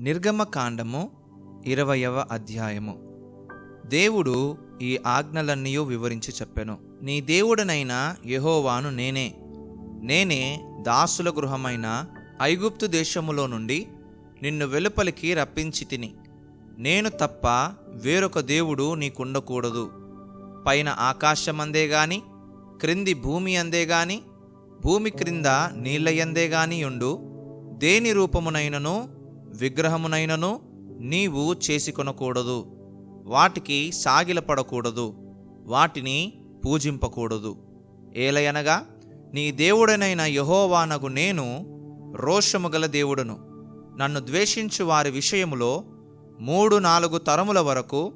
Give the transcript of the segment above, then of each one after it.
నిర్గమకాండము ఇరవయవ అధ్యాయము. దేవుడు ఈ ఆజ్ఞలన్నీ వివరించి చెప్పెను. నీ దేవుడనైన యెహోవాను నేనే. నేనే దాసుల గృహమైన ఐగుప్తు దేశములో నుండి నిన్ను వెలుపలికి రప్పించి తిని. నేను తప్ప వేరొక దేవుడు నీకుండకూడదు. పైన ఆకాశమందే గాని క్రింది భూమి అందే గాని భూమి క్రింద నీళ్ళయందే గాని ఉండు దేని రూపమునైనను విగ్రహమునైనను నీవు చేసుకొనకూడదు. వాటికి సాగిలపడకూడదు. వాటిని పూజింపకూడదు. ఏలయనగా నీ దేవుడనైన యహోవానగు నేను రోషము గల దేవుడను. నన్ను ద్వేషించు వారి విషయములో మూడు నాలుగు తరముల వరకు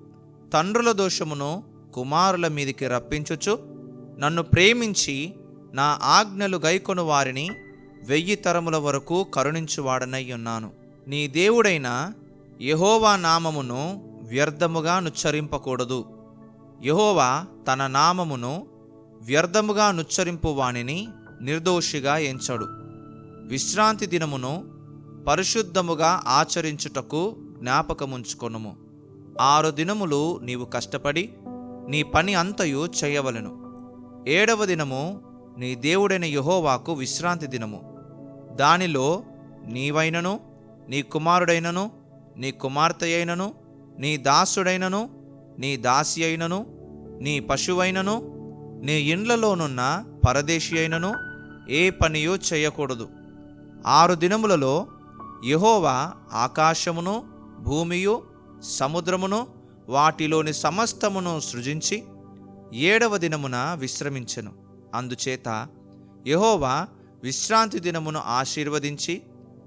తండ్రుల దోషమును కుమారుల మీదికి రప్పించుచు నన్ను ప్రేమించి నా ఆజ్ఞలు గైకొను వారిని వెయ్యి తరముల వరకు కరుణించువాడనై ఉన్నాను. నీ దేవుడైన యహోవా నామమును వ్యర్థముగా నుచ్చరింపకూడదు. యహోవా తన నామమును వ్యర్థముగా నుచ్చరింపు వాణిని నిర్దోషిగా ఎంచడు. విశ్రాంతి దినమును పరిశుద్ధముగా ఆచరించుటకు జ్ఞాపకముంచుకొనుము. ఆరు దినములు నీవు కష్టపడి నీ పని అంతయు చేయవలెను. ఏడవ దినము నీ దేవుడైన యహోవాకు విశ్రాంతి దినము. దానిలో నీవైనను నీ కుమారుడైనను నీ కుమార్తె అయినను నీ దాసుడైనను నీ దాసి అయినను నీ పశువైనను నీ ఇండ్లలోనున్న పరదేశి అయినను ఏ పనియు చేయకూడదు. ఆరు దినములలో యహోవా ఆకాశమును భూమియు సముద్రమును వాటిలోని సమస్తమును సృజించి ఏడవ దినమున విశ్రమించెను. అందుచేత యహోవా విశ్రాంతి దినమును ఆశీర్వదించి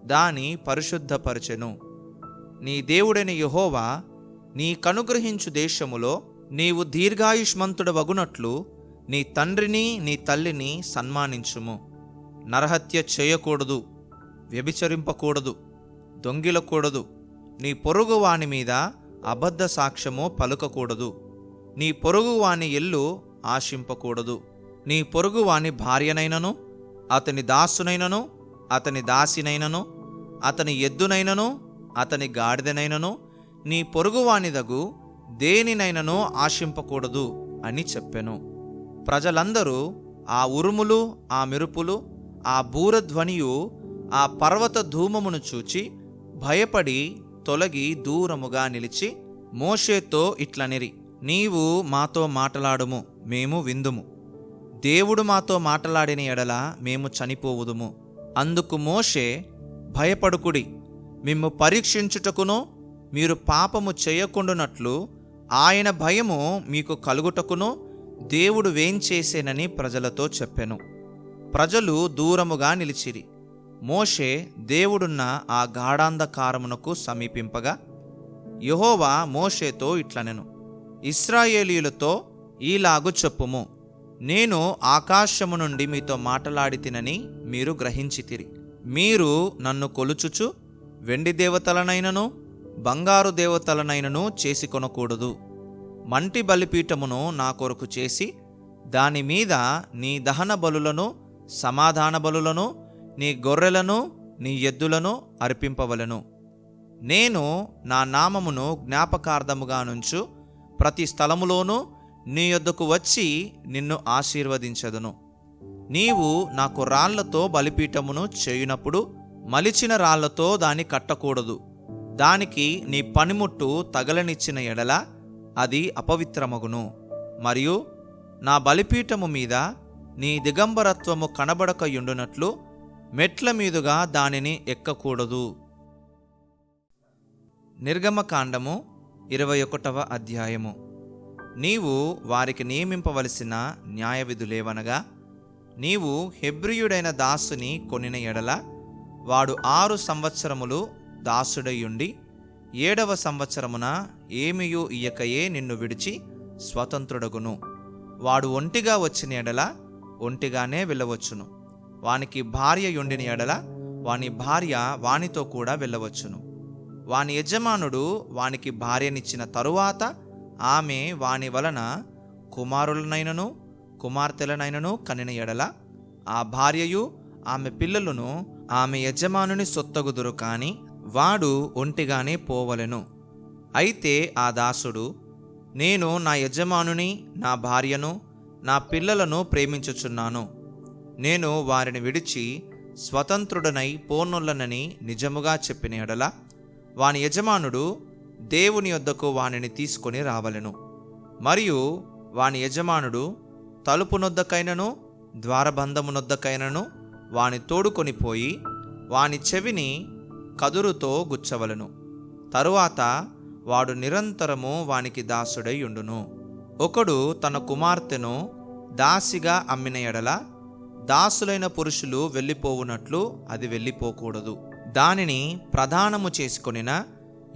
దాని పరిశుద్ధపరచెను. నీ దేవుడైన యహోవా నీ కనుగ్రహించు దేశములో నీవు దీర్ఘాయుష్మంతుడ వగునట్లు నీ తండ్రిని నీ తల్లిని సన్మానించుము. నరహత్య చేయకూడదు వ్యభిచరింపకూడదు దొంగిలకూడదు. నీ పొరుగువాని మీద అబద్ధ సాక్ష్యము పలుకకూడదు. నీ పొరుగువాని ఇల్లు ఆశింపకూడదు. నీ పొరుగువాని భార్యనైనను అతని దాసునైనను అతని దాసినైనను అతని ఎద్దునైనను అతని గాడిదనైనను నీ పొరుగువానిదగు దేనినైనను ఆశింపకూడదు అని చెప్పెను. ప్రజలందరూ ఆ ఉరుములు ఆ మెరుపులు ఆ బూరధ్వనియు ఆ పర్వత ధూమమును చూచి భయపడి తొలగి దూరముగా నిలిచి మోషేతో ఇట్లనిరి నీవు మాతో మాటలాడుము మేము విందుము. దేవుడు మాతో మాటలాడిన ఎడల మేము చనిపోవుదుము. అందుకు మోషే భయపడుకుడి. మిమ్ము పరీక్షించుటకును మీరు పాపము చేయకుండునట్లు ఆయన భయము మీకు కలుగుటకును దేవుడు వేంచేసేనని ప్రజలతో చెప్పెను. ప్రజలు దూరముగా నిలిచిరి. మోషే దేవుడున్న ఆ గాఢాంధకారమునకు సమీపింపగా యహోవా మోషేతో ఇట్లనెను. ఇస్రాయేలీయులతో ఈలాగు చెప్పుము. నేను ఆకాశము నుండి మీతో మాటలాడి తినని మీరు గ్రహించితిరి. మీరు నన్ను కొలుచుచు వెండి దేవతలనైనను బంగారు దేవతలనైనను చేసి కొనకూడదు. మంటి బలిపీఠమును నా కొరకు చేసి దాని మీద నీ దహన బలులను సమాధాన బలులను నీ గొర్రెలను నీ ఎద్దులను అర్పింపవలను. నేను నా నామమును జ్ఞాపకార్థముగా నుంచు ప్రతి స్థలములోనూ నీ యొద్దకు వచ్చి నిన్ను ఆశీర్వదించదును. నీవు నాకు రాళ్ళతో బలిపీఠమును చేయునప్పుడు మలిచిన రాళ్ళతో దాని కట్టకూడదు. దానికి నీ పనిముట్టు తగలనిచ్చిన ఎడల అది అపవిత్రమగును. మరియు నా బలిపీఠము మీద నీ దిగంబరత్వము కనబడకయుండునట్లు మెట్ల మీదుగా దానిని ఎక్కకూడదు. నిర్గమకాండము ఇరవై ఒకటవ అధ్యాయము. నీవు వారికి నియమింపవలసిన న్యాయవిధులేవనగా? నీవు హెబ్రియుడైన దాసుని కొనిన ఎడల వాడు ఆరు సంవత్సరములు దాసుడయ్యుండి ఏడవ సంవత్సరమున ఏమియూ ఇయ్యకయే నిన్ను విడిచి స్వతంత్రుడగును. వాడు ఒంటిగా వచ్చిన ఎడల ఒంటిగానే వెళ్ళవచ్చును. వానికి భార్య యుండిన ఎడల వాని భార్య వానితో కూడా వెళ్ళవచ్చును. వాని యజమానుడు వానికి భార్యనిచ్చిన తరువాత ఆమె వాని వలన కుమారులనైనను కుమార్తెలనైనను కనిన ఎడల ఆ భార్యయు ఆమె పిల్లలను ఆమె యజమానుని సొత్తగుదురు కాని వాడు ఒంటిగానే పోవలెను. అయితే ఆ దాసుడు నేను నా యజమానుని నా భార్యను నా పిల్లలను ప్రేమించుచున్నాను. నేను వారిని విడిచి స్వతంత్రుడనై పోనొల్లనని నిజముగా చెప్పిన ఎడల వాని యజమానుడు దేవుని యొద్దకు వానిని తీసుకొని రావలెను. మరియు వాని యజమానుడు తలుపునొద్దకైనను ద్వారబంధమునొద్దకైనను వాని తోడుకొని పోయి వాని చెవిని కదురుతో గుచ్చవలెను. తరువాత వాడు నిరంతరము వానికి దాసుడై ఉండును. ఒకడు తన కుమార్తెను దాసిగా అమ్మిన ఎడల దాసులైన పురుషులు వెళ్ళిపోవునట్లు అది వెళ్ళిపోకూడదు. దానిని ప్రధానము చేసుకొనిన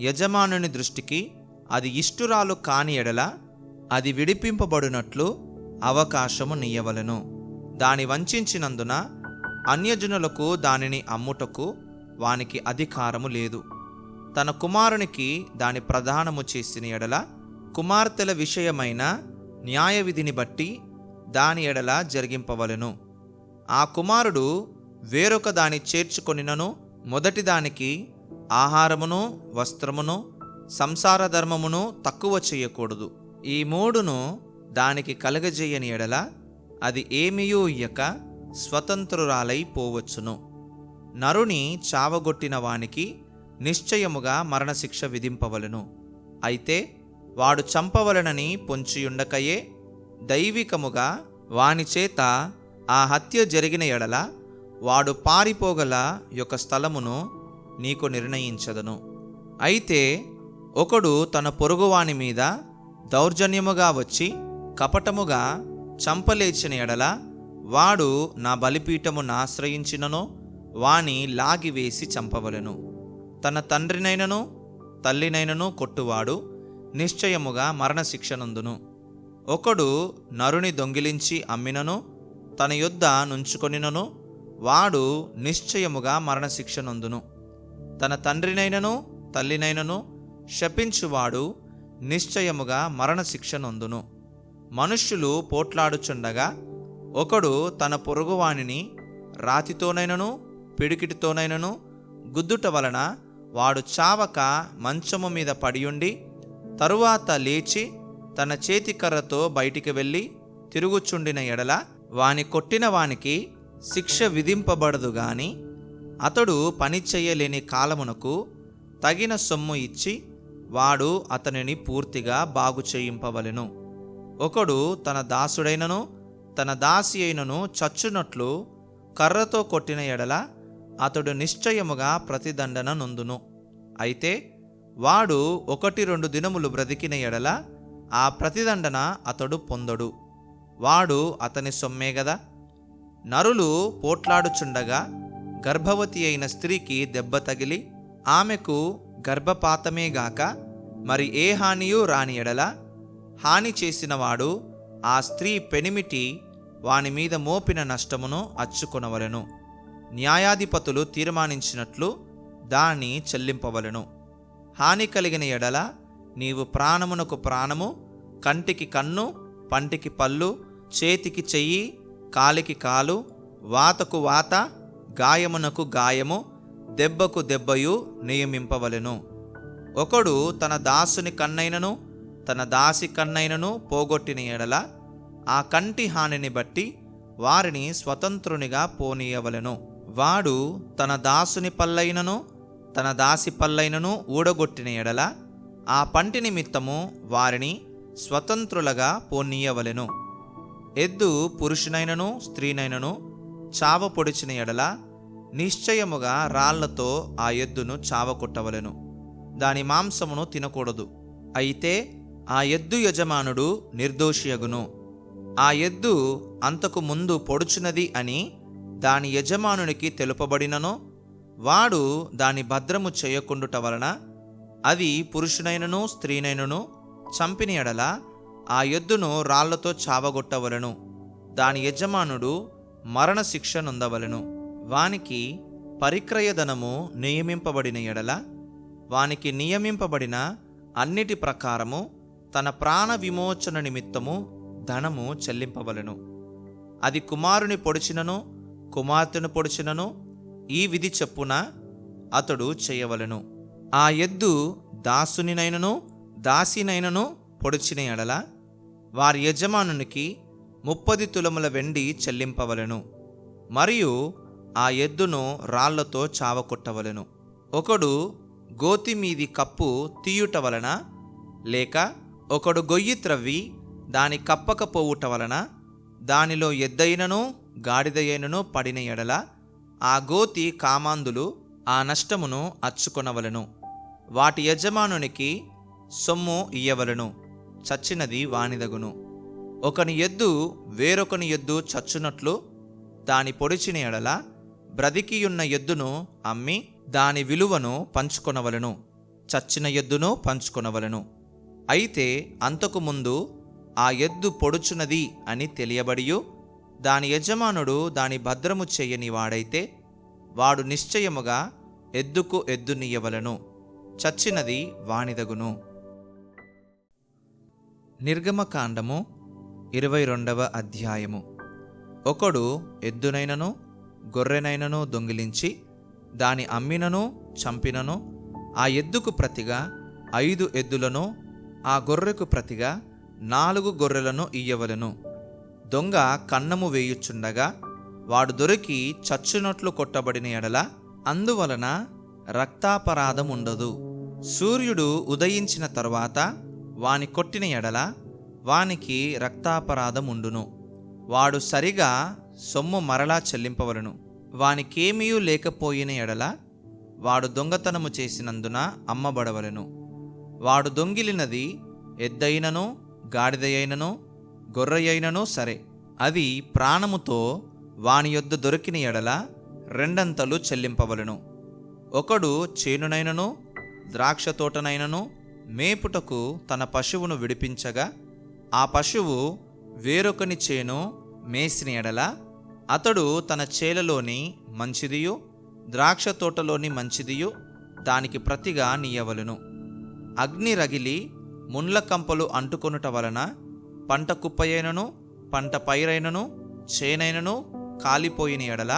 యజమానుని దృష్టికి అది ఇష్టురాలు కాని ఎడల అది విడిపింపబడినట్లు అవకాశము నీయవలను. దాని వంచినందున అన్యజనులకు దానిని అమ్ముటకు వానికి అధికారము లేదు. తన కుమారునికి దాని ప్రధానము చేసిన ఎడల కుమార్తెల విషయమైన న్యాయ విధిని బట్టి దాని ఎడల జరిగింపవలెను. ఆ కుమారుడు వేరొక దాని చేర్చుకొనినను మొదటి దానికి ఆహారమును వస్త్రమును సంసార ధర్మమును తక్కువ చేయకూడదు. ఈ మూడును దానికి కలగజేయని ఎడల అది ఏమియూ ఇయ్యక స్వతంత్రురాలై పోవచ్చును. నరుని చావగొట్టిన వానికి నిశ్చయముగా మరణశిక్ష విధింపవలెను. అయితే వాడు చంపవలనని పొంచియుండకయే దైవికముగా వాని చేత ఆ హత్య జరిగిన ఎడల వాడు పారిపోగల యొక్క స్థలమును నీకు నిర్ణయించదను. అయితే ఒకడు తన పొరుగువాని మీద దౌర్జన్యముగా వచ్చి కపటముగా చంపలేచిన ఎడల వాడు నా బలిపీఠమును ఆశ్రయించిననో వాని లాగివేసి చంపవలెను. తన తండ్రినైనను తల్లినైనను కొట్టువాడు నిశ్చయముగా మరణశిక్షనందును. ఒకడు నరుని దొంగిలించి అమ్మినను తన యొద్ద నుంచుకొనినను వాడు నిశ్చయముగా మరణశిక్షనందును. తన తండ్రినైనను తల్లినైనను శపించువాడు నిశ్చయముగా మరణశిక్ష నొందును. మనుష్యులు పోట్లాడుచుండగా ఒకడు తన పొరుగువానిని రాతితోనైనను పిడికిటితోనైనను గుద్దుట వలన వాడు చావక మంచము మీద పడియుండి తరువాత లేచి తన చేతికర్రతో బయటికి వెళ్ళి తిరుగుచుండిన ఎడల వాని కొట్టిన వానికి శిక్ష విధింపబడదు గాని అతడు పని చెయ్యలేని కాలమునకు తగిన సొమ్ము ఇచ్చి వాడు అతనిని పూర్తిగా బాగు చేయింపవలెను. ఒకడు తన దాసుడైనను తన దాసి అయినను చచ్చునట్లు కర్రతో కొట్టిన ఎడల అతడు నిశ్చయముగా ప్రతిదండన నొందును. అయితే వాడు ఒకటి రెండు దినములు బ్రతికిన ఎడల ఆ ప్రతిదండన అతడు పొందడు. వాడు అతని సొమ్మే గదా? నరులు పోట్లాడుచుండగా గర్భవతి అయిన స్త్రీకి దెబ్బ తగిలి ఆమెకు గర్భపాతమేగాక మరి ఏ హానియూ రాని ఎడల హాని చేసినవాడు ఆ స్త్రీ పెనిమిటి వాని మీద మోపిన నష్టమును అచ్చుకొనవలెను. న్యాయాధిపతులు తీర్మానించినట్లు దాన్ని చెల్లింపవలెను. హాని కలిగిన ఎడల నీవు ప్రాణమునకు ప్రాణము కంటికి కన్ను పంటికి పళ్ళు చేతికి చెయ్యి కాలికి కాలు వాతకు వాత గాయమునకు గాయము దెబ్బకు దెబ్బయు నియమింపవలెను. ఒకడు తన దాసుని కన్నైనను తన దాసి కన్నైనను పోగొట్టిన ఎడల ఆ కంటి హానిని బట్టి వారిని స్వతంత్రునిగా పోనీయవలెను. వాడు తన దాసుని పల్లైనను తన దాసి పల్లైనను ఊడగొట్టిన ఎడల ఆ పంటి నిమిత్తము వారిని స్వతంత్రులుగా పోనీయవలెను. ఎద్దు పురుషునైనను స్త్రీనైనను చావ పొడిచిన ఎడల నిశ్చయముగా రాళ్ళతో ఆ ఎద్దును చావకొట్టవలెను దాని మాంసమును తినకూడదు. అయితే ఆ ఎద్దు యజమానుడు నిర్దోషియగును. ఆ ఎద్దు అంతకు ముందు పొడుచున్నది అని దాని యజమానునికి తెలుపబడినను. వాడు దాని భద్రము చేయకుండుట వలన అది పురుషునైనను స్త్రీనైనను చంపిన ఎడల ఆ ఎద్దును రాళ్ళతో చావగొట్టవలను. దాని యజమానుడు మరణశిక్ష నొందవలెను వానికి పరిక్రయధనము నియమింపబడిన ఎడల వానికి నియమింపబడిన అన్నిటి ప్రకారము తన ప్రాణ విమోచన నిమిత్తము ధనము చెల్లింపవలెను. అది కుమారుని పొడిచినను కుమార్తెను పొడిచినను ఈ విధి చెప్పున అతడు చేయవలెను. ఆ ఎద్దు దాసునినైనను దాసినైనను పొడిచిన ఎడల వారి యజమానునికి ముప్పది తులముల వెండి చెల్లింపవలెను. మరియు ఆ ఎద్దును రాళ్ళతో చావకొట్టవలను. ఒకడు గోతి మీది కప్పు తీయుట వలన లేక ఒకడు గొయ్యి త్రవ్వి దాని కప్పకపోవుట వలన దానిలో ఎద్దైనను గాడిదయైనను పడిన ఎడల ఆ గోతి కామాందులు ఆ నష్టమును అచ్చుకొనవలెను. వాటి యజమానునికి సొమ్ము ఇయ్యవలెను. చచ్చినది వానిదగును. ఒకని ఎద్దు వేరొకని ఎద్దు చచ్చునట్లు దాని పొడిచిన ఎడల బ్రతికియున్న ఎద్దును అమ్మి దాని విలువను పంచుకొనవలను చచ్చిన ఎద్దును పంచుకొనవలెను. అయితే అంతకు ముందు ఆ ఎద్దు పొడుచున్నది అని తెలియబడియు దాని యజమానుడు దాని భద్రము చేయని వాడైతే వాడు నిశ్చయముగా ఎద్దుకు ఎద్దునియవలను చచ్చినది వాణిదగును నిర్గమకాండము ఇరవై రెండవ అధ్యాయము. ఒకడు ఎద్దునైనను గొర్రెనైనను దొంగిలించి దాని అమ్మినను చంపినను ఆ ఎద్దుకు ప్రతిగా ఐదు ఎద్దులను ఆ గొర్రెకు ప్రతిగా నాలుగు గొర్రెలను ఇయ్యవలెను. దొంగ కన్నము వేయుచుండగా వాడు దొరికి చచ్చునట్లు కొట్టబడిన ఎడల అందువలన రక్తాపరాధం ఉండదు సూర్యుడు ఉదయించిన తరువాత వాని కొట్టిన ఎడల వానికి రక్తాపరాధం ఉండును. వాడు సరిగా సొమ్ము మరలా చెల్లింపవలను. వానికేమీయూ లేకపోయిన ఎడల వాడు దొంగతనము చేసినందున అమ్మబడవలను. వాడు దొంగిలినది ఎద్దయినను గాడిదయైనను గొర్రెయైనను సరే. అది ప్రాణముతో వాని యొద్ద దొరికిన ఎడల రెండంతలు చెల్లింపవలెను. ఒకడు చేనునైనను ద్రాక్ష తోటనైనను మేపుటకు తన పశువును విడిపించగా ఆ పశువు వేరొకని చేను మేసిన ఎడల అతడు తన చేలలోని మంచిదియు ద్రాక్ష తోటలోని మంచిదియు దానికి ప్రతిగా నీయవలను. అగ్ని రగిలి ముండ్ల కంపలు అంటుకొనుట వలన పంట కుప్పయైనను పంట పైరైనను చేనైనను కాలిపోయిన ఎడల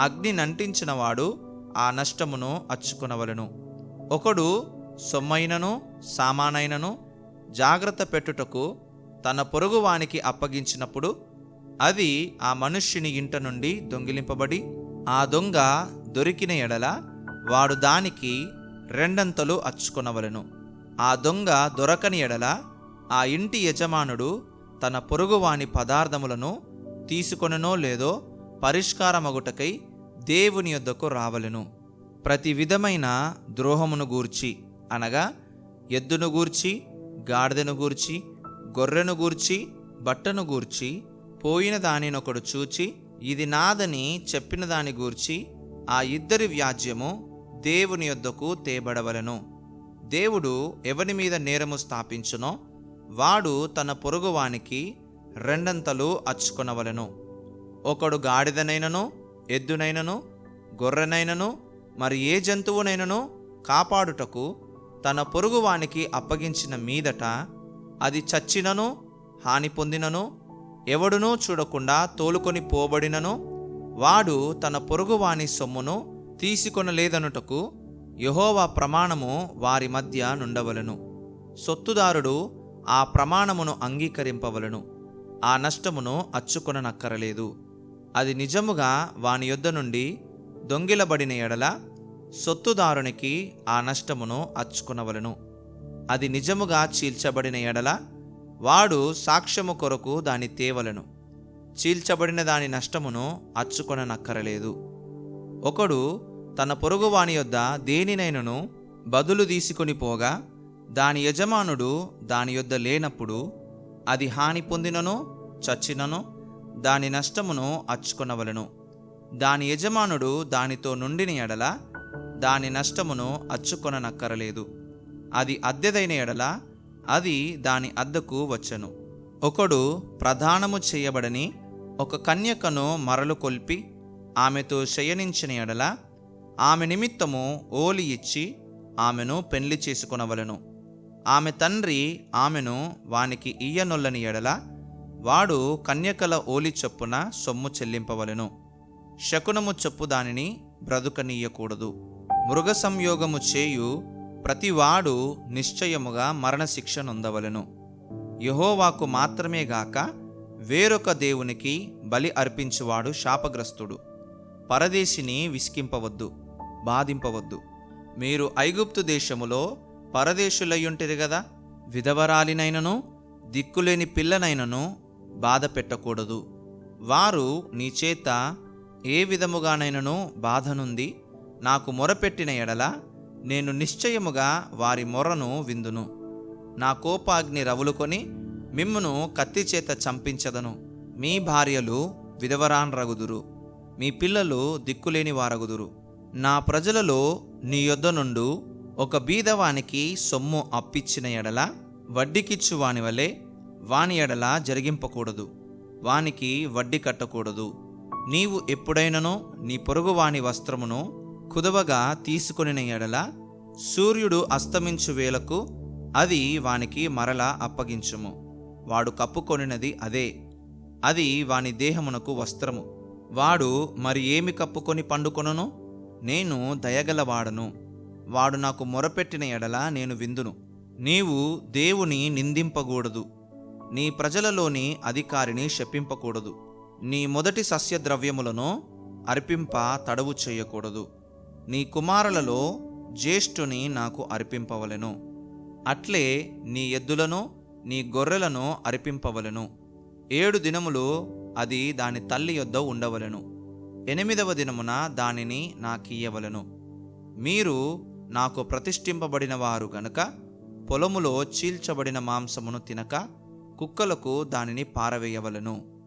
అగ్ని నంటించినవాడు ఆ నష్టమును అచ్చుకొనవలెను. ఒకడు సొమ్మైనను సామానైనను జాగ్రత్త పెట్టుటకు తన పొరుగువానికి అప్పగించినప్పుడు అది ఆ మనుష్యుని ఇంట నుండి దొంగిలింపబడి ఆ దొంగ దొరికిన ఎడల వాడు దానికి రెండంతలు అచ్చుకొనవలెను. ఆ దొంగ దొరకని ఎడల ఆ ఇంటి యజమానుడు తన పొరుగువాని పదార్థములను తీసుకొననో లేదో పరిష్కారమగుటకై దేవుని యొద్దకు రావలెను. ప్రతి విధమైన ద్రోహమును గూర్చి అనగా ఎద్దును గూర్చి గాడిదను గూర్చి గొర్రెను గూర్చి బట్టను గూర్చి పోయిన దానినొకడు చూచి ఇది నాదని చెప్పిన దాని గూర్చి ఆ ఇద్దరి వ్యాజ్యము దేవుని యొద్దకు తేబడవలెను. దేవుడు ఎవని మీద నేరము స్థాపించునో వాడు తన పొరుగువానికి రెండంతలు అచ్చుకొనవలెను. ఒకడు గాడిదనైనను ఎద్దునైనను గొర్రెనైనను మరి ఏ జంతువునైనను కాపాడుటకు తన పొరుగువానికి అప్పగించిన మీదట అది చచ్చినను హాని పొందినను ఎవడునూ చూడకుండా తోలుకొని పోబడినను వాడు తన పొరుగువాని సొమ్మును తీసుకొనలేదనుటకు యహోవా ప్రమాణము వారి మధ్య నుండవలను. సొత్తుదారుడు ఆ ప్రమాణమును అంగీకరింపవలను. ఆ నష్టమును అచ్చుకొననక్కరలేదు. అది నిజముగా వాని యొద్ద నుండి దొంగిలబడిన ఎడల సొత్తుదారునికి ఆ నష్టమును అచ్చుకొనవలను. అది నిజముగా చీల్చబడిన ఎడల వాడు సాక్ష్యము కొరకు దాని తేవలను చీల్చబడిన దాని నష్టమును అచ్చుకొననక్కరలేదు. ఒకడు తన పొరుగువాని యొద్ద దేనినైనను బదులు తీసుకొని పోగా దాని యజమానుడు దాని యొద్ద లేనప్పుడు అది హాని పొందినను చచ్చినను దాని నష్టమును అచ్చుకొనవలను. దాని యజమానుడు దానితో నుండిన ఎడల దాని నష్టమును అచ్చుకొననక్కరలేదు. అది అద్దెదైన ఎడల అది దాని అద్దెకు వచ్చను. ఒకడు ప్రధానము చేయబడని ఒక కన్యకను మరలు కొల్పి ఆమెతో శయనించిన ఎడల ఆమె నిమిత్తము ఓలి ఇచ్చి ఆమెను పెళ్ళి చేసుకొనవలెను. ఆమె తండ్రి ఆమెను వానికి ఇయ్యనొల్లని ఎడల వాడు కన్యకల ఓలి చొప్పున సొమ్ము చెల్లింపవలెను. శకునము చొప్పు దానిని బ్రతుకనీయకూడదు. మృగ సంయోగము చేయు ప్రతివాడు నిశ్చయముగా మరణశిక్ష నొందవలెను యహోవాకు మాత్రమే గాక వేరొక దేవునికి బలి అర్పించువాడు శాపగ్రస్తుడు. పరదేశిని విసికింపవద్దు బాధింపవద్దు. మీరు ఐగుప్తు దేశములో పరదేశులయ్యుంటిరి గదా? విధవరాలినైనను దిక్కులేని పిల్లనైనను బాధ పెట్టకూడదు. వారు నీ చేత ఏ విధముగానైనను బాధనుంది నాకు మొరపెట్టిన ఎడల నేను నిశ్చయముగా వారి మొరను విందును. నా కోపాగ్ని రవులుకొని మిమ్మును కత్తి చేత చంపించదను. మీ భార్యలు విధవరాన్రగుదురు మీ పిల్లలు దిక్కులేని వారగుదురు నా ప్రజలలో నీ యొద్ద నుండు ఒక బీదవానికి సొమ్ము అప్పిచ్చిన ఎడల వడ్డీకిచ్చు వాని వలె వాని ఎడల జరిగింపకూడదు. వానికి వడ్డీ కట్టకూడదు. నీవు ఎప్పుడైనను నీ పొరుగువాని వస్త్రమును కుదవగా తీసుకొనిన ఎడల సూర్యుడు అస్తమించు వేలకు అది వానికి మరల అప్పగించుము. వాడు కప్పుకొనినది అదే. అది వాని దేహమునకు వస్త్రము. వాడు మరి ఏమి కప్పుకొని పండుకొనును? నేను దయగలవాడను. వాడు నాకు మొరపెట్టిన ఎడల నేను విందును. నీవు దేవుని నిందింపకూడదు. నీ ప్రజలలోని అధికారిని శపింపకూడదు. నీ మొదటి సస్యద్రవ్యములను అర్పింప తడవు చేయకూడదు. నీ కుమారులలో జ్యేష్ఠుని నాకు అర్పింపవలను. అట్లే నీ ఎద్దులను నీ గొర్రెలను అర్పింపవలను. ఏడు దినములు అది దాని తల్లి యొద్ద ఉండవలెను. ఎనిమిదవ దినమున దానిని నాకియ్యవలెను. మీరు నాకు ప్రతిష్ఠింపబడిన వారు గనుక పొలములో చీల్చబడిన మాంసమును తినక కుక్కలకు దానిని పారవేయవలెను.